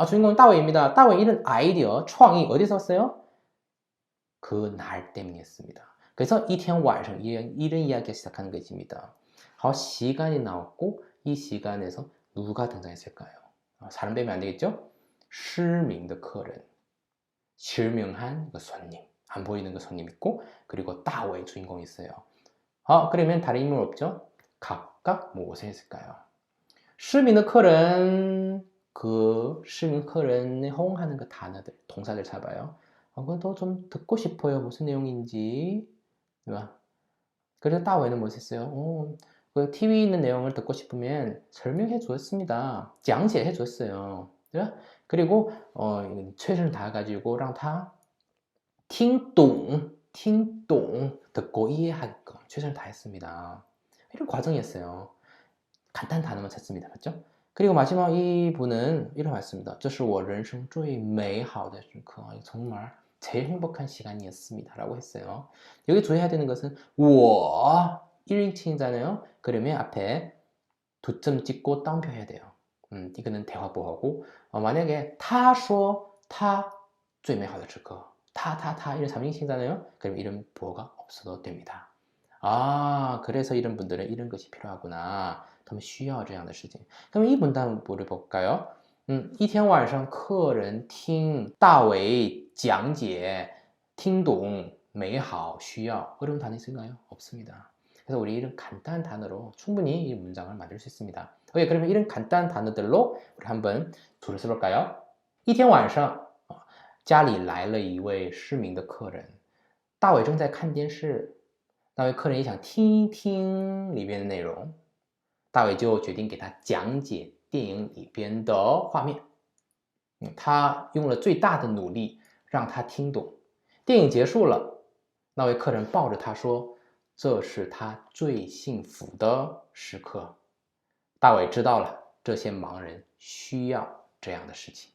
아, 주인공은 따웨이입니다. 따웨이 이런 아이디어, 창의 어디서 왔어요? 그날 때문이었습니다. 그래서 이태원왈 이런 이야기가 시작하는 것입니다. 어, 시간이 나왔고 이 시간에서 누가 등장했을까요? 아, 사람 되면 안 되겠죠? 실명의 커런 실명한 그 손님 안 보이는 그 손님 있고 그리고 따오의 주인공이 있어요. 어, 그러면 다른 인물 없죠? 각각 무엇을 했을까요? 실명의 커런 그, 심, 크렌, 홍 하는 그 단어들, 동사들 잡아요. 어, 그것도 좀 듣고 싶어요. 무슨 내용인지. 그래서 따오에는 뭐했어요? 어, 그 TV 있는 내용을 듣고 싶으면 설명해 주었습니다. 양지해 줬어요. 어? 그리고 어, 최선을 다해 가지고 랑 다 팅동, 팅동 듣고 이해하게끔 최선을 다했습니다. 이런 과정이었어요. 간단한 단어만 찾습니다. 맞죠? 그리고 마지막 이 분은 이런 말씀입니다. 这是我人生最美好的时刻. 정말 제일 행복한 시간이었습니다. 라고 했어요. 여기 주의해야 되는 것은 我 1인칭이잖아요. 그러면 앞에 두 점 찍고 따옴표 해야 돼요. 음, 이거는 대화보호고 어, 만약에 他说他最美好的时刻他他他 이런 3인칭이잖아요. 그럼 이런 보호가 없어도 됩니다. 아, 그래서 이런 분들은 이런 것이 필요하구나. 他们需要这样的事情. 그럼 이 문단부를 볼까요? 음, 一天晚上客人听大伟讲解听懂美好需要 어려운 단어 있을까요? 없습니다. 그래서 우리 이런 간단한 단어로 충분히 이 문장을 만들 수 있습니다. 오케이, 그러면 이런 간단한 단어들로 우리 한번 줄을 써볼까요? 一天晚上家里来了一位失明的客人大伟正在看电视 那位客人也想听一听里边的内容，大伟就决定给他讲解电影里边的画面。嗯，他用了最大的努力让他听懂。电影结束了，那位客人抱着他说：“这是他最幸福的时刻。”大伟知道了，这些盲人需要这样的事情。